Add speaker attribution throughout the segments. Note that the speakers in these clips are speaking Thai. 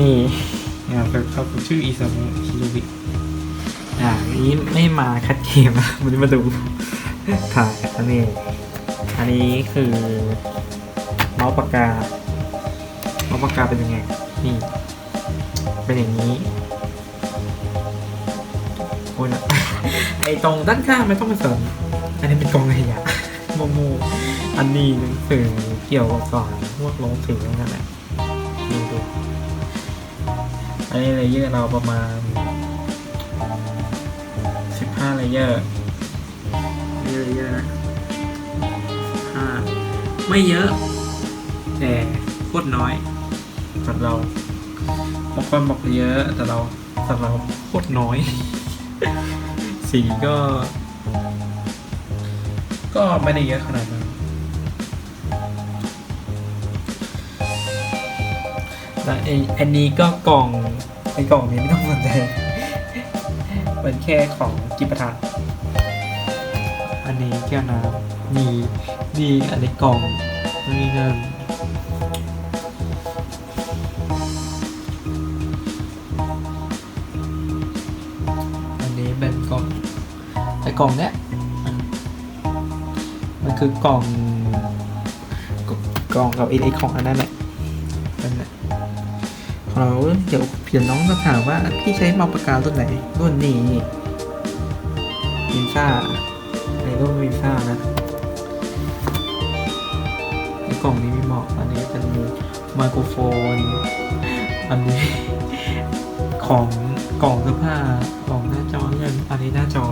Speaker 1: นี่นะครับเขาชื่ออิซามุฮิโรบิอ่าอันนี้ไม่มาคัดเกมนะวันนี้มาดูถ่ายอันนี้อันนี้คือเมาส์ปากกาเมาส์ปากกาเป็นยังไง นี่ เป็นอย่างนี้ โอ้ยนะไอตรงด้านข้างไม่ต้องมาสนอันนี้เป็นกล่องขยะโมโมอันนี้หนังสือเกี่ยวกับก่อนพวกลงสีนั่นแหละดูดู อันนี้เลเยอร์เราประมาณสิบห้าเลเยอร์นี่เลเยอร์นะห้าไม่เยอะ แต่โคตรน้อยสำหรับเราบางคนบอกเยอะ แต่เราสำหรับเราโคตรน้อย สีก็ ก็ไม่ได้เยอะขนาดนั้น แต่ไออันนี้ก็กล่องไอกล่องนี้ไม่ต้องสนใจเป็นแค่ของกิปะทะอันนี้แก้วน้ำนี่นี่อันนี้กล่องนี่นั่นอันนี้เป็นกล่องไอกล่องเนี้ยมันคือกล่องกล่องกับไอ้ไอ้ของอันนั้นแหละนั่นแหละ เราเดี๋ยวเพียนน้องจะถามว่าพี่ใช้เมาส์ปากการุ่นไหนรุ่นนี้วินซ่าในรุ่นวินซ่านะไอ้กล่องนี้มีเหมาะอันนี้เป็นไมโครโฟน อันนี้ของกล่องเสื้อผ้ากล่องหน้าจอเงินอันนี้หน้าจอ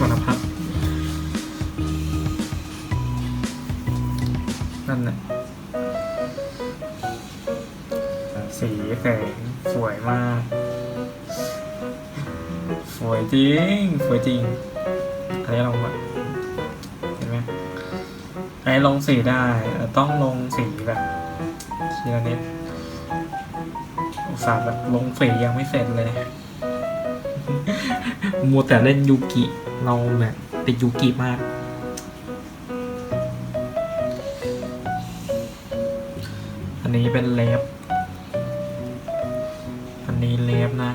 Speaker 1: วรรณพัฒน์นั่นแหละ แสงสวยมาก สวยจริง สวยจริงอันนี้ลองแบบเห็นไหมอันนี้ลงสีได้ต้องลงสีแบบทีละนิดอุตส่าห์แบบลงสียังไม่เสร็จเลยมัวแต่เล่นยูกิเราแบบติดยูกิมากอันนี้เป็นเล็บ นี้เล็บนะ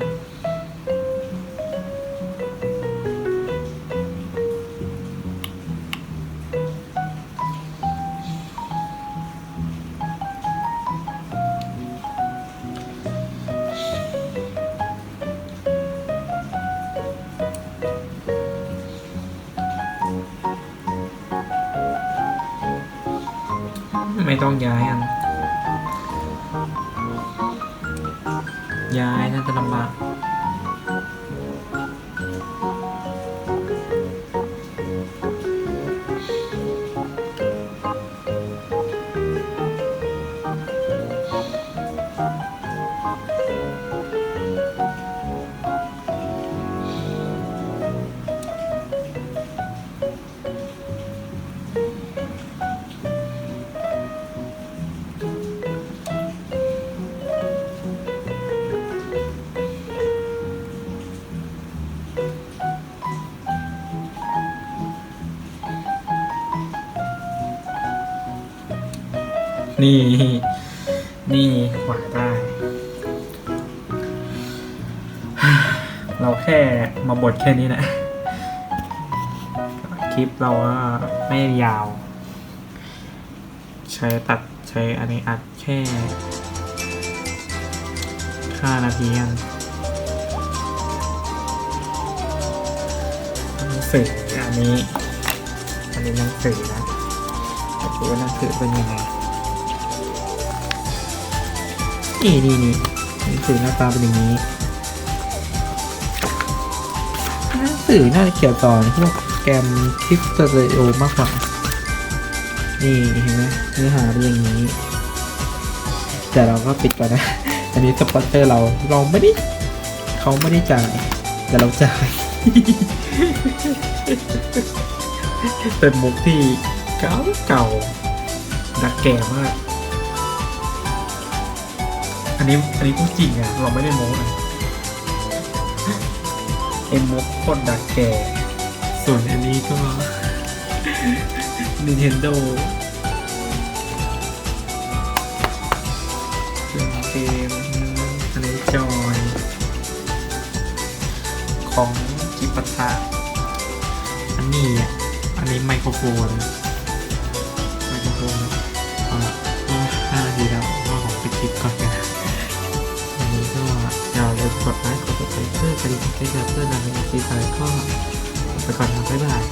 Speaker 1: ไม่ต้องย้ายอัน ยายน่าจะลำบาก นี่ นี่ขวาได้ เราแค่มาบดแค่นี้นะ คลิปเราว่าไม่ยาว ใช้ตัดใช้อันนี้อัดแค่ห้านาทีกันหนังสืออันนี้ อันนี้หนังสือนะแต่ดูว่าหนังสือเป็นยังไง นี่นี่นี่หนังสือหน้าตาเป็นอย่างนี้หนังสือน่าจะเขียนต่อนพวกแกรมคลิปสเตอริโอมากกว่านี่เห็นไหมเนื้อหาเป็นอย่างนี้ แต่เราก็ปิดก่อนนะ อันนี้สปอนเซอร์เราเราไม่ได้เขาไม่ได้จ่าย แต่เราจ่ายเป็นมุกที่เก่าเก่าดักแก่มาก อันนี้อันนี้พูดจริงอะเราไม่ได้โม้นะเอ้มุกโคตดักแก ส่วนอันนี้ก็ Nintendo เครื่เกมอันนี้จอย ของกิปตะอันนี้ อันนี้ไมโครโฟน ไมโครโฟน เพื่อเป็นเกมแบเพื่อนเราในสีสันก็ไปก่อนนะบ๊ายบาย